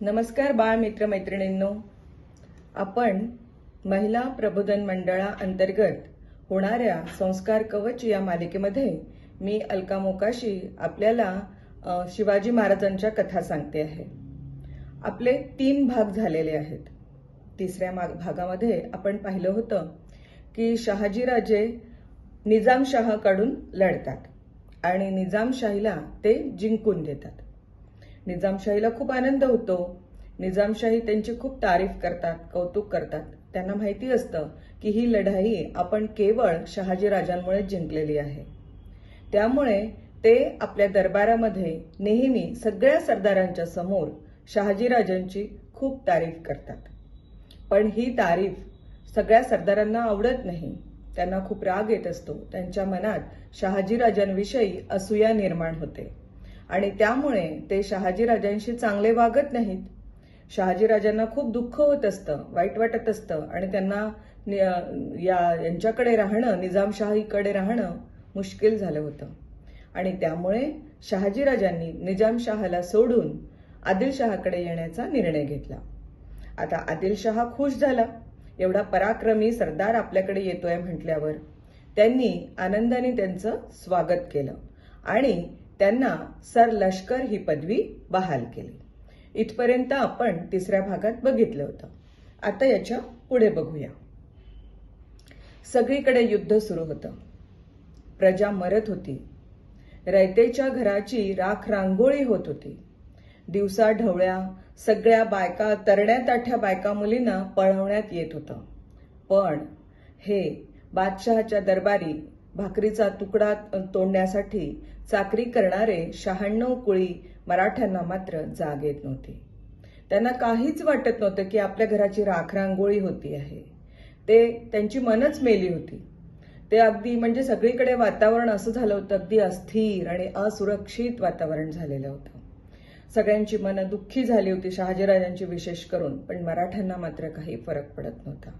नमस्कार बाळ मित्र मैत्रिणींनो आपण महिला प्रबोधन मंडळा अंतर्गत होणाऱ्या संस्कार कवच या मालिकेमध्ये मी अलका मोकाशी आपल्याला शिवाजी महाराजांच्या कथा सांगते आहे. आपले तीन भाग झालेले आहेत. तिसऱ्या माग भागामध्ये आपण पाहिलं होतं की शहाजीराजे निजामशाहाकडून लढतात आणि निजामशाहीला ते जिंकून देतात. निजामशाहीला खूप आनंद होतो. निजामशाही त्यांची खूप तारीफ करतात कौतुक करतात. त्यांना माहिती असतं की ही लढाई आपण केवळ शहाजीराजांमुळे जिंकलेली आहे. त्यामुळे ते आपल्या दरबारामध्ये नेहमी सगळ्या सरदारांच्या समोर शहाजीराजांची खूप तारीफ करतात. पण ही तारीफ सगळ्या सरदारांना आवडत नाही. त्यांना खूप राग येत असतो. त्यांच्या मनात शहाजीराजांविषयी असूया निर्माण होते. आणि त्यामुळे ते शहाजीराजांशी चांगले वागत नाहीत. शहाजीराजांना खूप दुःख होत असतं वाईट वाटत असतं आणि त्यांना या यांच्याकडे राहणं निजामशाहीकडे राहणं मुश्किल झालं होतं. आणि त्यामुळे शहाजीराजांनी निजामशहाला सोडून आदिलशहाकडे येण्याचा निर्णय घेतला. आता आदिलशहा खुश झाला. एवढा पराक्रमी सरदार आपल्याकडे येतोय म्हटल्यावर त्यांनी आनंदाने त्यांचं स्वागत केलं. आणि त्यांना सर लष्कर ही पदवी बहाल केली. इथपर्यंत आपण तिसऱ्या भागात बघितलं होतं. आता याच्यापुढे बघूया. सगळीकडे युद्ध सुरू होतं. प्रजा मरत होती. रयतेच्या घराची राख रांगोळी होत होती. दिवसा ढवळ्या सगळ्या बायका तरण्या ताठ्या बायका मुलींना पळवण्यात येत होतं. पण हे बादशहाच्या दरबारी भाकरीचा तुकडा तोडण्यासाठी चाकरी करणारे शहाण्णव कुळी मराठ्यांना मात्र जाग येत नव्हती. त्यांना काहीच वाटत नव्हतं की आपल्या घराची राखरांगोळी होती आहे. ते त्यांची मनच मेली होती. ते अगदी म्हणजे सगळीकडे वातावरण असं झालं होतं अगदी अस्थिर आणि असुरक्षित वातावरण झालेलं होतं. सगळ्यांची मनं दुःखी झाली होती शहाजीराजांची विशेष करून पण मराठ्यांना मात्र काही फरक पडत नव्हता.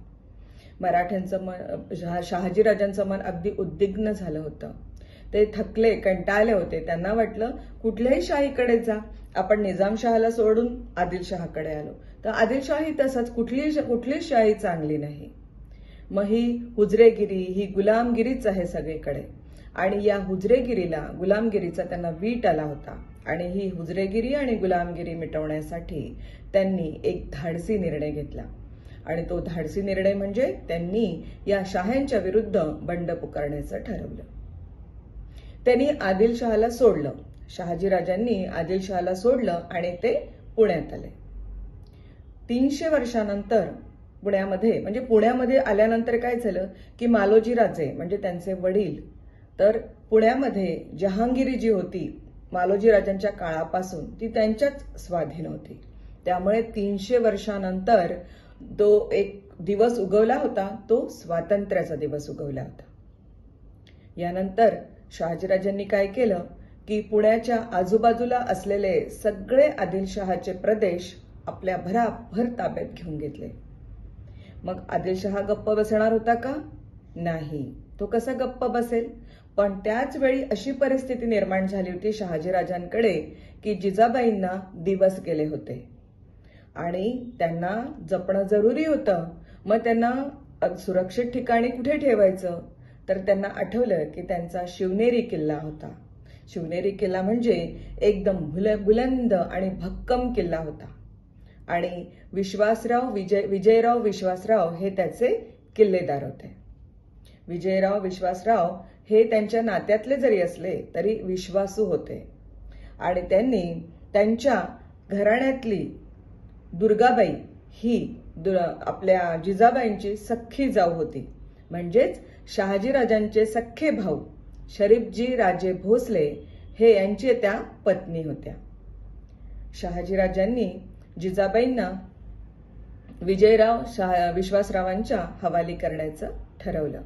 मराठ्यांचं मन शहाजीराजांचं मन अगदी उद्विग्न झालं होतं. ते थकले कंटाळले होते. त्यांना वाटलं कुठल्याही शाहीकडे जा. आपण निजामशहाला सोडून आदिलशहाकडे आलो. तर आदिलशाही तसंच कुठलीही कुठलीच शाही चांगली नाही. मग ही हुजरेगिरी ही गुलामगिरीच आहे सगळीकडे. आणि या हुजरेगिरीला गुलामगिरीचा त्यांना वीट आला होता. आणि ही हुजरेगिरी आणि गुलामगिरी मिटवण्यासाठी त्यांनी एक धाडसी निर्णय घेतला. आणि तो धाडसी निर्णय म्हणजे त्यांनी या शाह्यांच्या विरुद्ध बंड पुकारण्याचं ठरवलं. त्यांनी आदिलशहाला सोडलं. शहाजीराजांनी आदिलशहाला सोडलं आणि ते पुण्यात आले. तीनशे वर्षानंतर पुण्यामध्ये म्हणजे पुण्यामध्ये आल्यानंतर काय झालं की मालोजी राजे म्हणजे त्यांचे वडील तर पुण्यामध्ये जहांगीरी जी होती मालोजी राजांच्या काळापासून ती त्यांच्याच स्वाधीन होती. त्यामुळे तीनशे वर्षानंतर तो एक दिवस उगवला होता तो स्वातंत्र्याचा दिवस उगवला होता. यानंतर शहाजीराजांनी काय केलं की पुण्याच्या आजूबाजूला असलेले सगळे आदिलशहाचे प्रदेश आपल्या भराभर ताब्यात घेऊन घेतले. मग आदिलशहा गप्प बसणार होता का? नाही. तो कसा गप्प बसेल? पण त्याच वेळी अशी परिस्थिती निर्माण झाली होती शहाजीराजांकडे की जिजाबाईंना दिवस गेले होते. आणि त्यांना जपणं जरुरी होतं. मग त्यांना सुरक्षित ठिकाणी कुठे ठेवायचं? तर त्यांना आठवलं की त्यांचा शिवनेरी किल्ला होता. शिवनेरी किल्ला म्हणजे एकदम भुल बुलंद आणि भक्कम किल्ला होता. आणि विश्वासराव विजय विजयराव विश्वासराव हे त्याचे किल्लेदार होते. विजयराव विश्वासराव हे त्यांच्या नात्यातले जरी असले तरी विश्वासू होते. आणि त्यांनी त्यांच्या घराण्यातली दुर्गाबाई ही दु आपल्या जिजाबाईंची सख्खी जाऊ होती. म्हणजेच शहाजीराजांचे सख्खे भाऊ शरीफजी राजे भोसले हे यांची त्या पत्नी होत्या. शहाजीराजांनी जिजाबाईंना विजयराव शहा विश्वासरावांच्या हवाली करण्याचं ठरवलं.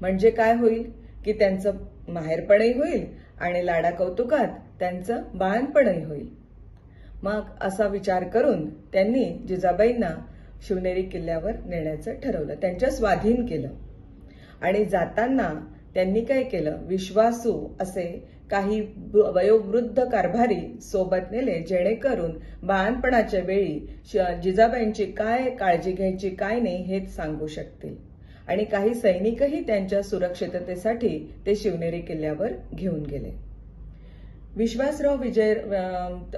म्हणजे काय होईल? की त्यांचं माहेरपणही होईल आणि लाडा कौतुकात त्यांचं बाळणपणही होईल. मग असा विचार करून त्यांनी जिजाबाईंना शिवनेरी किल्ल्यावर नेण्याचं ठरवलं. त्यांच्या स्वाधीन केलं. आणि जाताना त्यांनी काय केलं? विश्वासू असे काही वयोवृद्ध कारभारी सोबत नेले जेणेकरून बाळणपणाच्या वेळी जिजाबाईंची काय काळजी घ्यायची काय नाही हेच सांगू शकतील. आणि काही सैनिकही त्यांच्या सुरक्षिततेसाठी ते शिवनेरी किल्ल्यावर घेऊन गेले. विश्वासराव विजय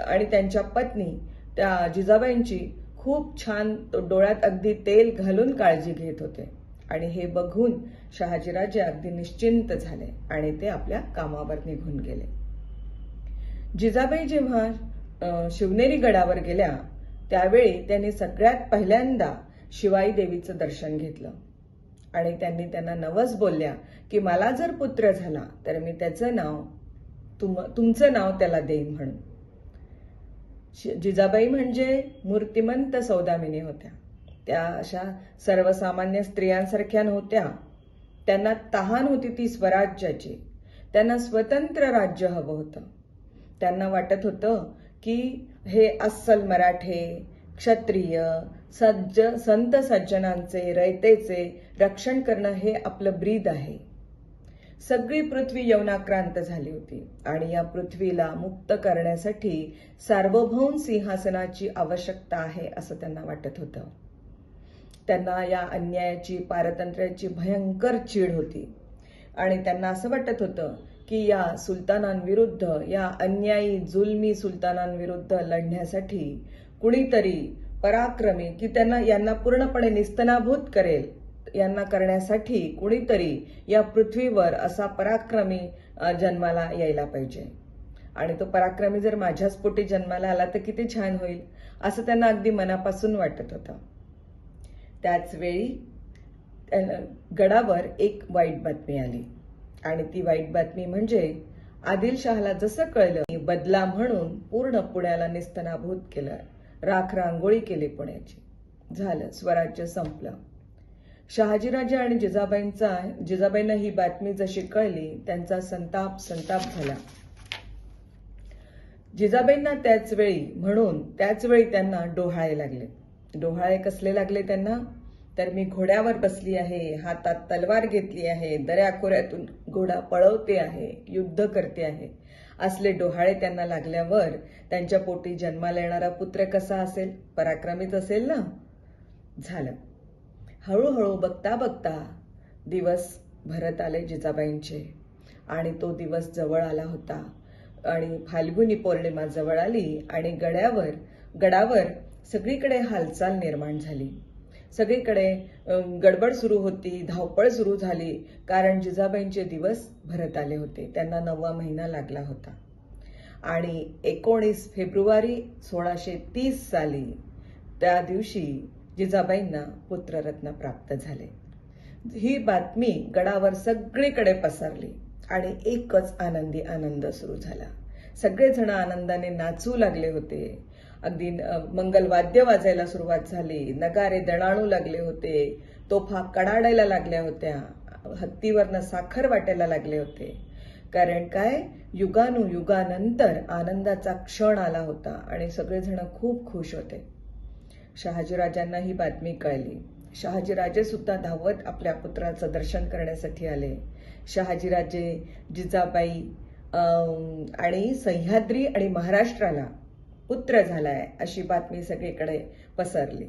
आणि त्यांच्या पत्नी त्या जिजाबाईंची खूप छान डोळ्यात अगदी तेल घालून काळजी घेत होते. आणि हे बघून शहाजीराजे अगदी निश्चिंत झाले आणि ते आपल्या कामावर निघून गेले. जिजाबाई जेव्हा शिवनेरी गडावर गेल्या त्यावेळी त्यांनी सगळ्यात पहिल्यांदा शिवाई देवीचं दर्शन घेतलं. आणि त्यांनी त्यांना नवस बोलल्या की मला जर पुत्र झाला तर मी त्याचं नाव तुम तुमचं नाव त्याला देईन म्हणून. जिजाबाई म्हणजे मूर्तिमंत सौदामिनी होत्या. त्या अशा सर्वसामान्य स्त्रियांसारख्या नव्हत्या. त्यांना तहान होती ती स्वराज्याची. त्यांना स्वतंत्र राज्य हवं होतं. त्यांना वाटत होतं की हे अस्सल मराठे क्षत्रिय सज्ज संत सज्जनांचे रयतेचे रक्षण करणं हे आपलं ब्रीद आहे. सगळी पृथ्वी यवनाक्रांत झाली होती. आणि या पृथ्वीला मुक्त करण्यासाठी सार्वभौम सिंहासनाची आवश्यकता आहे असं त्यांना वाटत होतं. त्यांना या अन्यायाची पारतंत्र्याची भयंकर चीड होती. आणि त्यांना असं वाटत होतं की या सुलतानांविरुद्ध या अन्यायी जुलमी सुलतानांविरुद्ध लढण्यासाठी कुणीतरी पराक्रमी की त्यांना यांना पूर्णपणे निस्तनाभूत करेल यांना करण्यासाठी कुणीतरी या पृथ्वीवर असा पराक्रमी जन्माला यायला पाहिजे. आणि तो पराक्रमी जर माझ्याच पोटी जन्माला आला तर किती छान होईल असं त्यांना अगदी मनापासून वाटत होतं. त्याच वेळी गडावर एक वाईट बातमी आली. आणि ती वाईट बातमी म्हणजे आदिलशहाला जसं कळलं बदला म्हणून पूर्ण पुण्याला निस्तनाभूत केलं. राख रांगोळी केली पुण्याची. झालं. स्वराज्य संपलं. शहाजीराजे आणि जिजाबाईंचा जिजाबाईंना ही बातमी जशी कळली त्यांचा संताप संताप झाला. जिजाबाईंना त्याच वेळी म्हणून त्याच वेळी त्यांना डोहाळे लागले. डोहाळे कसले लागले त्यांना? तर मी घोड्यावर बसली आहे हातात तलवार घेतली आहे दऱ्याखोऱ्यातून घोडा पळवते आहे युद्ध करते आहे. असले डोहाळे त्यांना लागल्यावर त्यांच्या पोटी जन्माला येणारा पुत्र कसा असेल? पराक्रमीच असेल ना? झालं. हळूहळू बघता बघता दिवस भरत आले जिजाबाईंचे. आणि तो दिवस जवळ आला होता. आणि फाल्गुनी पौर्णिमा जवळ आली आणि गड्यावर गडावर सगळीकडे हालचाल निर्माण झाली. सगळीकडे गडबड सुरू होती धावपळ सुरू झाली कारण जिजाबाईंचे दिवस भरत आले होते. त्यांना नववा महिना लागला होता. आणि एकोणीस फेब्रुवारी सोळाशे तीस साली त्या दिवशी जिजाबाईंना पुत्ररत्न प्राप्त झाले. ही बातमी गडावर सगळीकडे पसरली आणि एकच आनंदी आनंद सुरू झाला. सगळेजण आनंदाने नाचू लागले होते. अगदी मंगलवाद्य वाजायला सुरुवात झाली. नगारे दणाणू लागले होते. तोफा कडाडायला लागल्या होत्या. हत्तीवरनं साखर वाटायला लागले होते. कारण काय? युगानुयुगानंतर आनंदाचा क्षण आला होता आणि सगळेजण खूप खुश होते. शहाजीराजांना ही बातमी कळली. शहाजीराजे सुद्धा धावत आपल्या पुत्राचं दर्शन करण्यासाठी आले. शहाजीराजे जिजाबाई आणि सह्याद्री आणि महाराष्ट्राला पुत्र झालाय अशी बातमी सगळीकडे पसरली.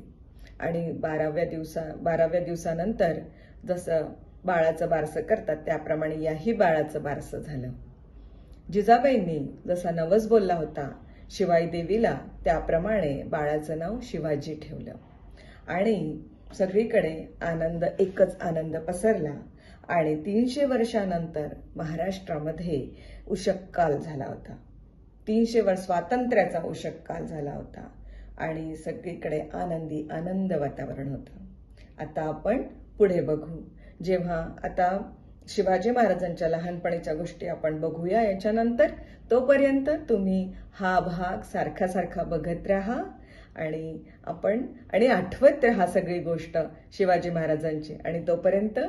आणि बाराव्या दिवसा बाराव्या दिवसानंतर जसं बाळाचं बारसं करतात त्याप्रमाणे याही बाळाचं बारसं झालं. जिजाबाईंनी जसा नवस बोलला होता शिवाई देवीला त्याप्रमाणे बाळाचं नाव शिवाजी ठेवलं. आणि सगळीकडे आनंद एकच आनंद पसरला आणि तीनशे वर्षानंतर महाराष्ट्रामध्ये उशककाल झाला होता. तीनशे वर्ष स्वातंत्र्याचा उशककाल झाला होता आणि सगळीकडे आनंदी आनंद वातावरण होतं. आता आपण पुढे बघू. जेव्हा आता शिवाजी महाराजांच्या लहानपणीच्या गोष्टी आपण बघूया. याच्यानंतर तोपर्यंत तुम्ही हा भाग सारखा सारखा बघत राहा. आणि आपण आणि आठवत राहा सगळी गोष्ट शिवाजी महाराजांची. आणि तोपर्यंत